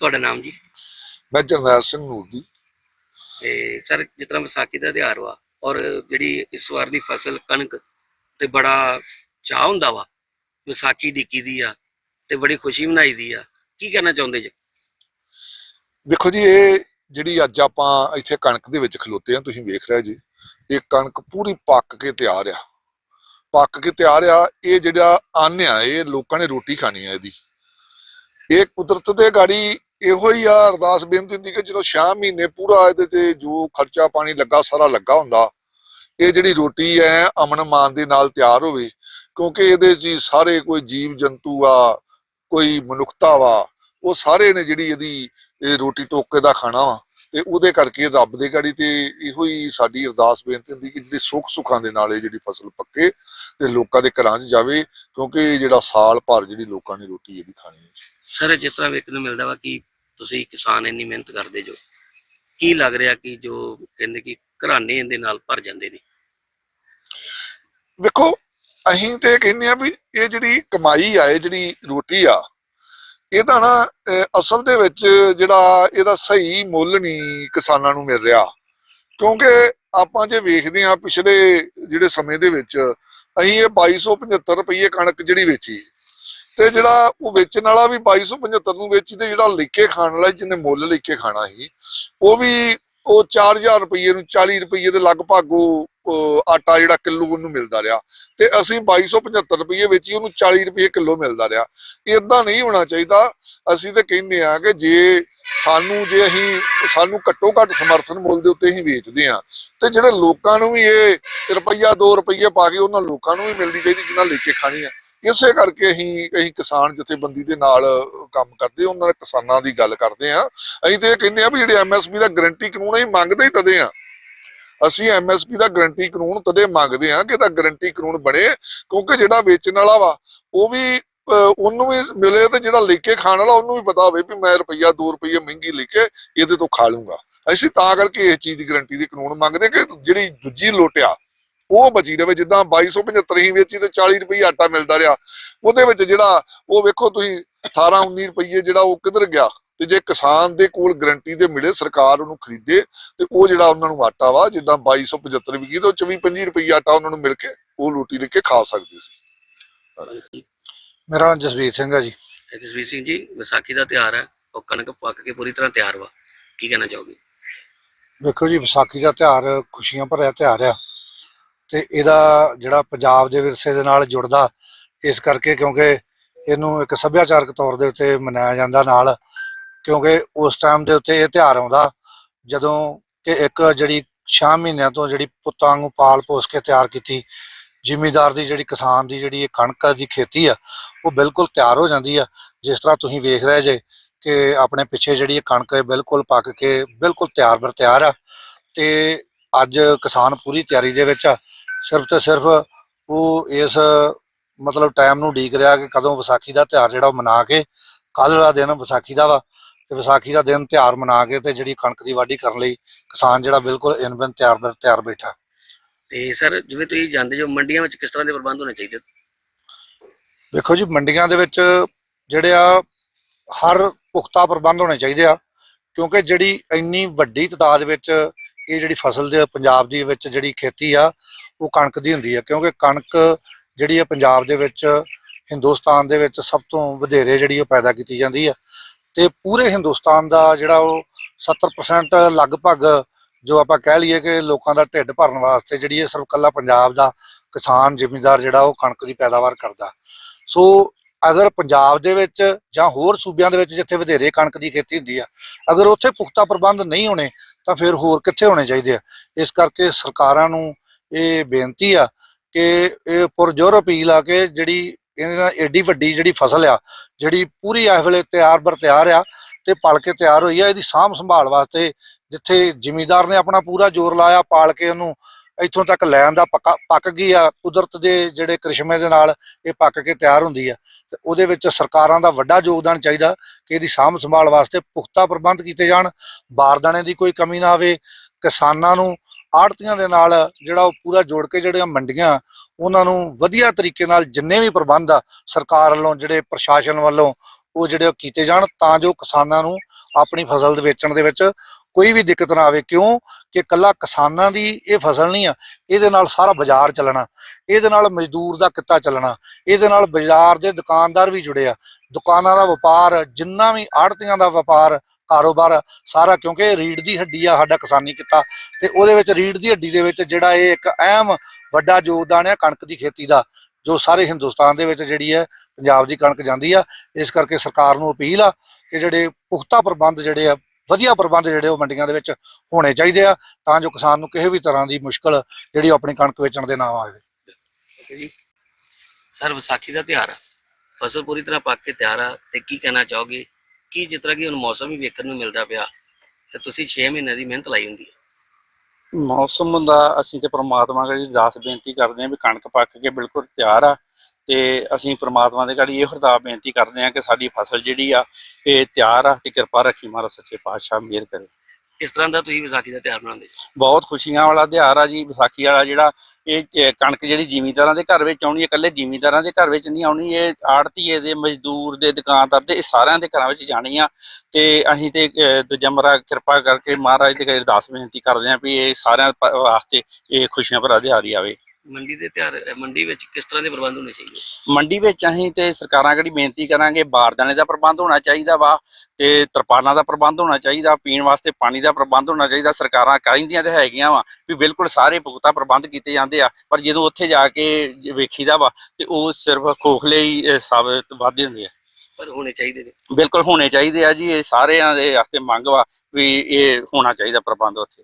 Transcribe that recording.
ਤੁਹਾਡਾ ਨਾਮ ਜੀ? ਮੈਂ ਜਰਨੈਲ ਸਿੰਘ ਨੂਰ ਜੀ। ਤੇ ਸਰ ਜਿਸ ਤਰ੍ਹਾਂ ਵਿਸਾਖੀ ਦਾ ਤਿਉਹਾਰ ਵਾ ਔਰ ਜਿਹੜੀ ਇਸ ਵਾਰ ਦੀ ਫਸਲ ਕਣਕ ਤੇ ਬੜਾ ਚਾਹ ਹੁੰਦਾ ਵਾ ਵਿਸਾਖੀ ਡਿੱਕੀ ਦੀ ਆ ਤੇ ਬੜੀ ਖੁਸ਼ੀ ਮਨਾਈ ਦੀ ਆ ਕੀ ਕਹਿਣਾ ਚਾਹੁੰਦੇ ਜੀ? ਵੇਖੋ ਜੀ ਇਹ ਜਿਹੜੀ ਅੱਜ ਆਪਾਂ ਇੱਥੇ ਕਣਕ ਦੇ ਵਿੱਚ ਖਲੋਤੇ ਆ ਤੁਸੀਂ ਵੇਖ ਰਹੇ ਜੀ ਇਹ ਕਣਕ ਪੂਰੀ ਪੱਕ ਕੇ ਤਿਆਰ ਆ। ਪੱਕ ਕੇ ਤਿਆਰ ਆ ਇਹ ਜਿਹੜਾ ਅੰਨ ਆ ਇਹ ਲੋਕਾਂ ਨੇ ਰੋਟੀ ਖਾਣੀ ਆ ਇਹਦੀ। ਇਹ ਕੁਦਰਤ ਦੇ ਗਾੜੀ ਇਹੋ ਹੀ ਆ, ਅਰਦਾਸ ਬੇਨਤੀ ਹੁੰਦੀ ਕਿ ਜਦੋਂ 6 ਮਹੀਨੇ ਪੂਰਾ ਇਹਦੇ ਤੇ ਜੋ ਖਰਚਾ ਪਾਣੀ ਲੱਗਾ, ਸਾਰਾ ਲੱਗਾ ਹੁੰਦਾ, ਇਹ ਜਿਹੜੀ ਰੋਟੀ ਹੈ ਅਮਨ ਮਾਨ ਦੇ ਨਾਲ ਤਿਆਰ ਹੋਵੇ, ਕਿਉਂਕਿ ਇਹਦੇ 'ਚ ਸਾਰੇ ਕੋਈ ਜੀਵ ਜੰਤੂ ਆ, ਕੋਈ ਮਨੁੱਖਤਾ ਵਾ, ਉਹ ਸਾਰੇ ਨੇ ਜਿਹੜੀ ਇਹਦੀ, ਇਹ ਰੋਟੀ ਟੋਕੇ ਦਾ ਖਾਣਾ ਵਾ, ਤੇ ਉਹਦੇ ਕਰਕੇ ਰੱਬ ਦੇ ਘੜੀ ਤੇ ਇਹੋ ਹੀ ਸਾਡੀ ਅਰਦਾਸ ਬੇਨਤੀ ਹੁੰਦੀ ਕਿ ਜਿਹੜੀ ਸੁੱਖ ਸੁੱਖਾਂ ਦੇ ਨਾਲ ਇਹ ਜਿਹੜੀ ਫਸਲ ਪੱਕੇ ਤੇ ਲੋਕਾਂ ਦੇ ਘਰਾਂ 'ਚ ਜਾਵੇ, ਕਿਉਂਕਿ ਜਿਹੜਾ ਸਾਲ ਭਰ ਜਿਹੜੀ ਲੋਕਾਂ ਨੇ ਰੋਟੀ ਇਹਦੀ ਖਾਣੀ ਹੈ। ਸਰ, ਜਿਸ ਤਰ੍ਹਾਂ ਵੇਖਣ ਨੂੰ ਮਿਲਦਾ ਵਾ ਕਿ ਤੁਸੀਂ ਕਿਸਾਨ ਇੰਨੀ ਮਿਹਨਤ ਕਰਦੇ ਜੋ। ਕੀ ਲੱਗ ਰਿਹਾ ਕਿ ਜੋ ਕਹਿੰਦੇ ਕਿ ਘਰਾਣੇ ਇਹਦੇ ਨਾਲ ਭਰ ਜਾਂਦੇ ਨੇ? ਵੇਖੋ, ਅਸੀਂ ਤੇ ਕਹਿੰਦੇ ਆ ਵੀ ਇਹ ਜਿਹੜੀ ਕਮਾਈ ਆ, ਇਹ ਜਿਹੜੀ ਰੋਟੀ ਆ ਇਹਦਾ ਨਾ ਅਸਲ ਦੇ ਵਿੱਚ ਜਿਹੜਾ ਇਹਦਾ ਸਹੀ ਮੁੱਲ ਨਹੀਂ ਕਿਸਾਨਾਂ ਨੂੰ ਮਿਲ ਰਿਹਾ। ਕਿਉਂਕਿ ਆਪਾਂ ਜੇ ਵੇਖਦੇ ਆ ਪਿਛਲੇ ਜਿਹੜੇ ਸਮੇਂ ਦੇ ਵਿੱਚ, ਅਸੀਂ ਇਹ 2275 ਰੁਪਏ ਕਣਕ ਜਿਹੜੀ ਵੇਚੀ। ਤੇ ਜਿਹੜਾ ਉਹ ਵੇਚਣ ਵਾਲਾ ਵੀ 2275 ਨੂੰ ਵੇਚੀ ਤੇ ਜਿਹੜਾ ਲਿਕੇ ਖਾਣ ਵਾਲਾ ਜਿਹਨੇ ਮੁੱਲ ਲਿਕੇ ਖਾਣਾ ਸੀ, ਉਹ ਵੀ ਉਹ 4000 ਰੁਪਏ ਨੂੰ 40 ਰੁਪਏ ਦੇ ਲਗਭਗ ਉਹ ਆਟਾ ਜਿਹੜਾ ਕਿਲੋ ਉਹਨੂੰ ਮਿਲਦਾ ਰਿਹਾ ਤੇ ਅਸੀਂ 2275 ਰੁਪਏ ਵੇਚੀ ਉਹਨੂੰ 40 ਰੁਪਏ ਕਿਲੋ ਮਿਲਦਾ ਰਿਹਾ। ਇਦਾਂ ਨਹੀਂ ਹੋਣਾ ਚਾਹੀਦਾ, ਅਸੀਂ ਤੇ ਕਹਿੰਦੇ ਆ ਕਿ ਜੇ ਸਾਨੂੰ, ਜੇ ਅਸੀਂ ਸਾਨੂੰ ਘੱਟੋ ਘੱਟ ਸਮਰਥਨ ਮੁੱਲ ਦੇ ਉੱਤੇ ਹੀ ਵੇਚਦੇ ਆ ਤੇ ਜਿਹੜੇ ਲੋਕਾਂ ਨੂੰ ਵੀ ਇਹ ਰੁਪਈਆ 2 ਰੁਪਈਏ ਪਾ ਕੇ ਉਹਨਾਂ ਲੋਕਾਂ ਨੂੰ ਵੀ ਮਿਲਦੀ ਚਾਹੀਦੀ ਜਿਨ੍ਹਾਂ ਲੈ ਕੇ ਖਾਣੀ ਆ। ਇਸੇ ਕਰਕੇ ਅਸੀਂ ਅਸੀਂ ਕਿਸਾਨ ਜਥੇਬੰਦੀ ਦੇ ਨਾਲ ਕੰਮ ਕਰਦੇ ਉਹਨਾਂ ਦੇ ਕਿਸਾਨਾਂ ਦੀ ਗੱਲ ਕਰਦੇ ਆ ਅਸੀਂ ਤੇ ਇਹ ਕਹਿੰਦੇ ਆ ਵੀ ਜਿਹੜੇ ਐਮਐਸਪੀ ਦਾ ਗਰੰਟੀ ਕਾਨੂੰਨ ਅਸੀਂ ਮੰਗਦੇ ਹੀ ਤਦੇ ਆ ਅਸੀਂ ਐਮਐਸਪੀ ਦਾ ਗਰੰਟੀ ਕਾਨੂੰਨ ਤਦੇ ਮੰਗਦੇ ਆ ਕਿ ਇਹਦਾ ਗਰੰਟੀ ਕਾਨੂੰਨ ਬਣੇ ਕਿਉਂਕਿ ਜਿਹੜਾ ਵੇਚਣ ਵਾਲਾ ਵਾ ਉਹ ਵੀ ਅਹ, ਉਹਨੂੰ ਵੀ ਮਿਲੇ ਤੇ ਜਿਹੜਾ ਲੈ ਕੇ ਖਾਣ ਵਾਲਾ ਉਹਨੂੰ ਵੀ ਪਤਾ ਹੋਵੇ ਵੀ ਮੈਂ ਰੁਪਈਆ 2 ਰੁਪਈਏ ਮਹਿੰਗੀ ਲੈ ਕੇ ਇਹਦੇ ਤੋਂ ਖਾ ਲੂੰਗਾ ਅਸੀਂ ਤਾਂ ਕਰਕੇ ਇਸ ਚੀਜ਼ ਦੀ ਗਰੰਟੀ ਦੀ ਕਾਨੂੰਨ ਮੰਗਦੇ ਕਿ ਜਿਹੜੀ ਦੂਜੀ ਲੋਟਿਆ ਉਹ ਬਚੀ ਰਵੇ ਜਿੱਦਾਂ 2275 ਹੀ ਵੇਚੀ ਤੇ 40 ਰੁਪਏ ਆਟਾ ਮਿਲਦਾ ਰਿਹਾ। ਉਹਦੇ ਵਿੱਚ ਜਿਹੜਾ ਉਹ ਵੇਖੋ ਤੁਸੀਂ 18 19 ਰੁਪਏ ਜਿਹੜਾ ਉਹ ਕਿੱਧਰ ਗਿਆ? ਤੇ ਜੇ ਕਿਸਾਨ ਦੇ ਕੋਲ ਗਰੰਟੀ ਦੇ ਮਿਲੇ ਸਰਕਾਰ ਉਹਨੂੰ ਖਰੀਦੇ ਤੇ ਉਹ ਜਿਹੜਾ ਉਹਨਾਂ ਨੂੰ ਆਟਾ ਵਾ ਜਿੱਦਾਂ 2275 ਵਿਕੀ ਤੇ ਉਹ 24 25 ਰੁਪਏ ਆਟਾ ਉਹਨਾਂ ਨੂੰ ਮਿਲ ਕੇ ਉਹ ਰੋਟੀ ਲੈ ਕੇ ਖਾ ਸਕਦੇ ਸੀ। ਮੇਰਾ ਨਾਮ ਜਸਵੀਰ ਸਿੰਘ ਹੈ ਜੀ। ਜਸਵੀਰ ਸਿੰਘ ਜੀ ਵਿਸਾਖੀ ਦਾ ਤਿਉਹਾਰ ਹੈ ਉਹ ਕਣਕ ਪੱਕ ਕੇ ਪੂਰੀ ਤਰ੍ਹਾਂ ਤਿਆਰ ਵਾ। ਕੀ ਕਹਿਣਾ ਚਾਹੋਗੇ? ਵੇਖੋ ਜੀ ਵਿਸਾਖੀ ਦਾ ਤਿਉਹਾਰ ਖੁਸ਼ੀਆਂ ਭਰਿਆ ਤਿਉਹਾਰ ਆ। ਤੇ ਇਹਦਾ ਜਿਹੜਾ ਪੰਜਾਬ ਦੇ ਵਿਰਸੇ ਦੇ ਨਾਲ ਜੁੜਦਾ, ਇਸ ਕਰਕੇ ਕਿਉਂਕਿ ਇਹਨੂੰ ਇੱਕ ਸੱਭਿਆਚਾਰਕ ਤੌਰ ਦੇ ਉੱਤੇ ਮਨਾਇਆ ਜਾਂਦਾ ਨਾਲ, ਕਿਉਂਕਿ ਉਸ ਟਾਈਮ ਦੇ ਉੱਤੇ ਇਹ ਤਿਉਹਾਰ ਆਉਂਦਾ, ਜਦੋਂ ਕਿ ਇੱਕ ਜਿਹੜੀ 6 ਮਹੀਨਿਆਂ ਤੋਂ ਜਿਹੜੀ ਪੁੱਤਾਂ ਨੂੰ ਪਾਲ ਪੋਸ ਕੇ ਤਿਆਰ ਕੀਤੀ, ਜ਼ਿਮੀਦਾਰ ਦੀ ਜਿਹੜੀ ਕਿਸਾਨ ਦੀ ਜਿਹੜੀ ਇਹ ਕਣਕ ਦੀ ਖੇਤੀ ਆ, ਉਹ ਬਿਲਕੁਲ ਤਿਆਰ ਹੋ ਜਾਂਦੀ ਆ, ਜਿਸ ਤਰ੍ਹਾਂ ਤੁਸੀਂ ਵੇਖ ਰਹੇ ਜੇ ਕਿ ਆਪਣੇ ਪਿੱਛੇ ਜਿਹੜੀ ਇਹ ਕਣਕ ਹੈ ਬਿਲਕੁਲ ਪੱਕ ਕੇ ਬਿਲਕੁਲ ਤਿਆਰ ਬਰ ਤਿਆਰ ਆ, ਤੇ ਅੱਜ ਕਿਸਾਨ ਪੂਰੀ ਤਿਆਰੀ ਦੇ ਵਿੱਚ ਆ ਸਿਰਫ ਤੇ ਸਿਰਫ ਉਹ ਇਸ ਮਤਲਬ ਟਾਈਮ ਨੂੰ ਉਡੀਕ ਰਿਹਾ ਕਿ ਕਦੋਂ ਵਿਸਾਖੀ ਦਾ ਤਿਉਹਾਰ ਜਿਹੜਾ ਮਨਾ ਕੇ ਕੱਲ੍ਹ ਦਾ ਦਿਨ ਵਿਸਾਖੀ ਦਾ ਵਾ ਤੇ ਵਿਸਾਖੀ ਦਾ ਦਿਨ ਤਿਉਹਾਰ ਮਨਾ ਕੇ ਤੇ ਜਿਹੜੀ ਕਣਕ ਦੀ ਵਾਢੀ ਕਰਨ ਲਈ ਕਿਸਾਨ ਜਿਹੜਾ ਬਿਲਕੁਲ ਇਨ ਬਿਨ ਤਿਆਰ ਬਰ ਤਿਆਰ ਬੈਠਾ। ਤੇ ਸਰ ਜਿਵੇਂ ਤੁਸੀਂ ਜਾਣਦੇ ਜੋ ਮੰਡੀਆਂ ਵਿੱਚ ਕਿਸ ਤਰ੍ਹਾਂ ਦੇ ਪ੍ਰਬੰਧ ਹੋਣੇ ਚਾਹੀਦੇ? ਵੇਖੋ ਜੀ ਮੰਡੀਆਂ ਦੇ ਵਿੱਚ ਜਿਹੜੇ ਆ ਹਰ ਪੁਖਤਾ ਪ੍ਰਬੰਧ ਹੋਣੇ ਚਾਹੀਦੇ ਆ ਕਿਉਂਕਿ ਜਿਹੜੀ ਇੰਨੀ ਵੱਡੀ ਤਾਦਾਦ ਵਿੱਚ ਇਹ ਜਿਹੜੀ ਫਸਲ ਦੇ ਪੰਜਾਬ ਦੀ ਵਿੱਚ ਜਿਹੜੀ ਖੇਤੀ ਆ, ਉਹ ਕਣਕ ਦੀ ਹੁੰਦੀ ਆ, ਕਿਉਂਕਿ ਕਣਕ ਜਿਹੜੀ ਆ ਪੰਜਾਬ ਦੇ ਵਿੱਚ, ਹਿੰਦੁਸਤਾਨ ਦੇ ਵਿੱਚ ਸਭ ਤੋਂ ਵਧੇਰੇ ਜਿਹੜੀ ਉਹ ਪੈਦਾ ਕੀਤੀ ਜਾਂਦੀ ਆ। ਤੇ ਪੂਰੇ ਹਿੰਦੁਸਤਾਨ ਦਾ ਜਿਹੜਾ ਉਹ 70% ਲਗਭਗ ਜੋ ਆਪਾਂ ਕਹਿ ਲਈਏ ਕਿ ਲੋਕਾਂ ਦਾ ਢਿੱਡ ਭਰਨ ਵਾਸਤੇ ਜਿਹੜੀ ਇਹ ਸਿਰਫ ਕੱਲਾ ਪੰਜਾਬ ਦਾ ਕਿਸਾਨ ਜ਼ਿਮੀਂਦਾਰ ਜਿਹੜਾ ਉਹ ਕਣਕ ਦੀ ਪੈਦਾਵਾਰ ਕਰਦਾ। ਸੋ ਅਗਰ ਪੰਜਾਬ ਦੇ ਵਿੱਚ ਜਾਂ ਹੋਰ ਸੂਬਿਆਂ ਦੇ ਵਿੱਚ ਜਿੱਥੇ ਵਧੇਰੇ ਕਣਕ ਦੀ ਖੇਤੀ ਹੁੰਦੀ ਆ, ਅਗਰ ਉੱਥੇ ਪੁਖਤਾ ਪ੍ਰਬੰਧ ਨਹੀਂ ਹੋਣੇ, ਤਾਂ ਫਿਰ ਹੋਰ ਕਿੱਥੇ ਹੋਣੇ ਚਾਹੀਦੇ ਆ? ਇਸ ਕਰਕੇ ਸਰਕਾਰਾਂ ਨੂੰ ਇਹ ਬੇਨਤੀ ਆ ਕਿ ਇਹ ਪੁਰਜੋਰ ਅਪੀਲ ਆ ਕਿ ਜਿਹੜੀ ਇਹਨਾਂ ਐਡੀ ਵੱਡੀ ਜਿਹੜੀ ਫਸਲ ਆ, ਜਿਹੜੀ ਪੂਰੀ ਇਸ ਵੇਲੇ ਤਿਆਰ ਬਰ ਤਿਆਰ ਆ ਤੇ ਪਲ ਕੇ ਤਿਆਰ ਹੋਈ ਆ, ਇਹਦੀ ਸਾਂਭ ਸੰਭਾਲ ਵਾਸਤੇ ਜਿੱਥੇ ਜ਼ਿਮੀਦਾਰ ਨੇ ਆਪਣਾ ਪੂਰਾ ਜ਼ੋਰ ਲਾਇਆ, ਪਾਲ ਕੇ ਉਹਨੂੰ ਇੱਥੋਂ ਤੱਕ ਲੈਣ ਦਾ ਪੱਕਾ ਪੱਕ ਗਈ ਆ, ਕੁਦਰਤ ਦੇ ਜਿਹੜੇ ਕ੍ਰਿਸ਼ਮੇ ਦੇ ਨਾਲ ਇਹ ਪੱਕ ਕੇ ਤਿਆਰ ਹੁੰਦੀ ਆ। ਤੇ ਉਹਦੇ ਵਿੱਚ ਸਰਕਾਰਾਂ ਦਾ ਵੱਡਾ ਯੋਗਦਾਨ ਚਾਹੀਦਾ ਕਿ ਇਹਦੀ ਸਾਂਭ ਸੰਭਾਲ ਵਾਸਤੇ ਪੁਖਤਾ ਪ੍ਰਬੰਧ ਕੀਤੇ ਜਾਣ ਬਾਰਦਾਨੇ ਦੀ ਕੋਈ ਕਮੀ ਨਾ ਆਵੇ, ਕਿਸਾਨਾਂ ਨੂੰ ਆੜਤੀਆਂ ਦੇ ਨਾਲ ਜਿਹੜਾ ਉਹ ਪੂਰਾ ਜੋੜ ਕੇ ਜਿਹੜੀਆਂ ਮੰਡੀਆਂ, ਉਹਨਾਂ ਨੂੰ ਵਧੀਆ ਤਰੀਕੇ ਨਾਲ ਜਿੰਨੇ ਵੀ ਪ੍ਰਬੰਧ ਆ, ਸਰਕਾਰ ਵੱਲੋਂ ਜਿਹੜੇ ਪ੍ਰਸ਼ਾਸਨ ਵੱਲੋਂ ਉਹ ਜਿਹੜੇ ਉਹ ਕੀਤੇ ਜਾਣ ਤਾਂ ਜੋ ਕਿਸਾਨਾਂ ਨੂੰ ਆਪਣੀ ਫਸਲ ਦੇ ਵੇਚਣ ਦੇ ਵਿੱਚ ਕੋਈ ਵੀ ਦਿੱਕਤ ਨਾ ਆਵੇ, ਕਿਉਂ? ਕਿ ਕੱਲਾ ਕਿਸਾਨਾਂ ਦੀ ਇਹ ਫਸਲ ਨਹੀਂ ਆ, ਇਹਦੇ ਨਾਲ ਸਾਰਾ ਬਾਜ਼ਾਰ ਚੱਲਣਾ, ਇਹਦੇ ਨਾਲ ਮਜ਼ਦੂਰ ਦਾ ਕਿੱਤਾ ਚੱਲਣਾ, ਇਹਦੇ ਨਾਲ ਬਾਜ਼ਾਰ ਦੇ ਦੁਕਾਨਦਾਰ ਵੀ ਜੁੜੇ ਆ, ਦੁਕਾਨਾਂ ਦਾ ਵਪਾਰ, ਜਿੰਨਾ ਵੀ ਆੜਤੀਆਂ ਦਾ ਵਪਾਰ, ਕਾਰੋਬਾਰ, ਸਾਰਾ ਕਿਉਂਕਿ ਰੀੜ ਦੀ ਹੱਡੀ ਆ ਸਾਡਾ ਕਿਸਾਨੀ ਕਿੱਤਾ, ਤੇ ਉਹਦੇ ਵਿੱਚ ਰੀੜ ਦੀ ਹੱਡੀ ਦੇ ਵਿੱਚ ਜਿਹੜਾ ਇਹ ਇੱਕ ਅਹਿਮ ਵੱਡਾ ਯੋਗਦਾਨ ਹੈ ਕਣਕ ਦੀ ਖੇਤੀ ਦਾ, ਜੋ ਸਾਰੇ ਹਿੰਦੁਸਤਾਨ ਦੇ ਵਿੱਚ ਜਿਹੜੀ ਹੈ ਪੰਜਾਬ ਦੀ ਕਣਕ ਜਾਂਦੀ ਆ, ਇਸ ਕਰਕੇ ਸਰਕਾਰ ਨੂੰ ਅਪੀਲ ਆ ਕਿ ਜਿਹੜੇ ਪੁਖਤਾ ਪ੍ਰਬੰਧ ਜਿਹੜੇ ਆ ਵਧੀਆ ਪ੍ਰਬੰਧ ਜਿਹੜੇ ਉਹ ਮੰਡੀਆਂ ਦੇ ਵਿੱਚ ਹੋਣੇ ਚਾਹੀਦੇ ਆ ਤਾਂ ਜੋ ਕਿਸਾਨ ਨੂੰ ਕਿਸੇ ਵੀ ਤਰ੍ਹਾਂ ਦੀ ਮੁਸ਼ਕਲ ਜਿਹੜੀ ਉਹ ਆਪਣੀ ਕਣਕ ਵੇਚਣ ਦੇ ਨਾ ਆਵੇ। ਜੀ। ਸਰ ਵਿਸਾਖੀ ਦਾ ਤਿਉਹਾਰ ਆ। ਫਸਲ ਪੂਰੀ ਤਰ੍ਹਾਂ ਪੱਕ ਕੇ ਤਿਆਰ ਆ ਤੇ ਕੀ ਕਹਿਣਾ ਚਾਹੋਗੇ? ਕੀ ਜਿਸ ਤਰ੍ਹਾਂ ਕਿ ਹੁਣ ਮੌਸਮ ਵੀ ਵੇਖਣ ਨੂੰ ਮਿਲਦਾ ਪਿਆ ਤੇ ਤੁਸੀਂ 6 ਮਹੀਨੇ ਦੀ ਮਿਹਨਤ ਲਾਈ ਹੁੰਦੀ ਹੈ ਮੌਸਮ ਦਾ ਅਸੀਂ ਤੇ ਪ੍ਰਮਾਤਮਾ ਅੱਗੇ ਅਰਦਾਸ ਬੇਨਤੀ ਕਰਦੇ ਹਾਂ ਵੀ ਕਣਕ ਪੱਕ ਕੇ ਬਿਲਕੁਲ ਤਿਆਰ ਆ। ਤੇ ਅਸੀਂ ਪ੍ਰਮਾਤਮਾ ਦੇ ਘੜੀ ਇਹ ਅਰਦਾਸ ਬੇਨਤੀ ਕਰਦੇ ਹਾਂ ਕਿ ਸਾਡੀ ਫਸਲ ਜਿਹੜੀ ਆ ਇਹ ਤਿਆਰ ਆ ਤੇ ਕਿਰਪਾ ਰੱਖੀ ਮਹਾਰਾਜ ਸੱਚੇ ਪਾਤਸ਼ਾਹ ਮਿਹਰ ਕਰੇ। ਕਿਸ ਤਰ੍ਹਾਂ ਦਾ ਤੁਸੀਂ ਵਿਸਾਖੀ ਦਾ ਤਿਉਹਾਰ ਮਨਾਉਂਦੇ ਬਹੁਤ ਖੁਸ਼ੀਆਂ ਵਾਲਾ ਤਿਉਹਾਰ ਆ ਜੀ ਵਿਸਾਖੀ ਵਾਲਾ ਜਿਹੜਾ ਇਹ ਕਣਕ ਜਿਹੜੀ ਜ਼ਿਮੀਂਦਾਰਾਂ ਦੇ ਘਰ ਵਿੱਚ ਆਉਣੀ ਹੈ ਇਕੱਲੇ ਜ਼ਿਮੀਂਦਾਰਾਂ ਦੇ ਘਰ ਵਿੱਚ ਨਹੀਂ ਆਉਣੀ ਇਹ ਆੜਤੀਏ ਦੇ ਮਜ਼ਦੂਰ ਦੇ ਦੁਕਾਨਦਾਰ ਦੇ ਇਹ ਸਾਰਿਆਂ ਦੇ ਘਰਾਂ ਵਿੱਚ ਜਾਣੀ ਆ। ਤੇ ਅਸੀਂ ਤੇ ਦੂਜਾ ਮਰਾ ਕਿਰਪਾ ਕਰਕੇ ਮਹਾਰਾਜ ਦੇ ਅਰਦਾਸ ਬੇਨਤੀ ਕਰਦੇ ਹਾਂ ਵੀ ਇਹ ਸਾਰਿਆਂ ਵਾਸਤੇ ਇਹ ਖੁਸ਼ੀਆਂ ਭਰਾ ਦਿਹਾੜ ਆਵੇ। ਮੰਡੀ ਦੇ ਅ, ਮੰਡੀ ਵਿੱਚ ਕਿਸ ਤਰ੍ਹਾਂ ਦੇ ਪ੍ਰਬੰਧ ਹੋਣੇ ਚਾਹੀਦੇ? ਮੰਡੀ ਵਿੱਚ ਅਸੀਂ ਤੇ ਸਰਕਾਰਾਂ ਕਿਹੜੀ ਬੇਨਤੀ ਕਰਾਂਗੇ ਬਾਰਦਾਨੇ ਦਾ ਪ੍ਰਬੰਧ ਹੋਣਾ ਚਾਹੀਦਾ ਵਾ ਤੇ ਤਰਪਾਲਾਂ ਦਾ ਪ੍ਰਬੰਧ ਹੋਣਾ ਚਾਹੀਦਾ ਪੀਣ ਵਾਸਤੇ ਪਾਣੀ ਦਾ ਪ੍ਰਬੰਧ ਹੋਣਾ ਚਾਹੀਦਾ ਸਰਕਾਰਾਂ ਕਹਿੰਦੀਆਂ ਤੇ ਹੈਗੀਆਂ ਵਾ ਵੀ ਬਿਲਕੁਲ ਸਾਰੇ ਪੁਖਤਾ ਪ੍ਰਬੰਧ ਕੀਤੇ ਜਾਂਦੇ ਆ ਪਰ ਜਦੋਂ ਉੱਥੇ ਜਾ ਕੇ ਵੇਖੀਦਾ ਵਾ ਤੇ ਉਹ ਸਿਰਫ ਖੋਖਲੇ ਹੀ ਸਾਬਤ ਵਾਧੇ ਹੁੰਦੇ ਆ। ਪਰ ਹੋਣੇ ਚਾਹੀਦੇ ਨੇ। ਬਿਲਕੁਲ ਹੋਣੇ ਚਾਹੀਦੇ ਆ ਜੀ ਇਹ ਸਾਰਿਆਂ ਦੇ ਵਾਸਤੇ ਮੰਗ ਵਾ ਵੀ ਇਹ ਹੋਣਾ ਚਾਹੀਦਾ ਪ੍ਰਬੰਧ ਉੱਥੇ।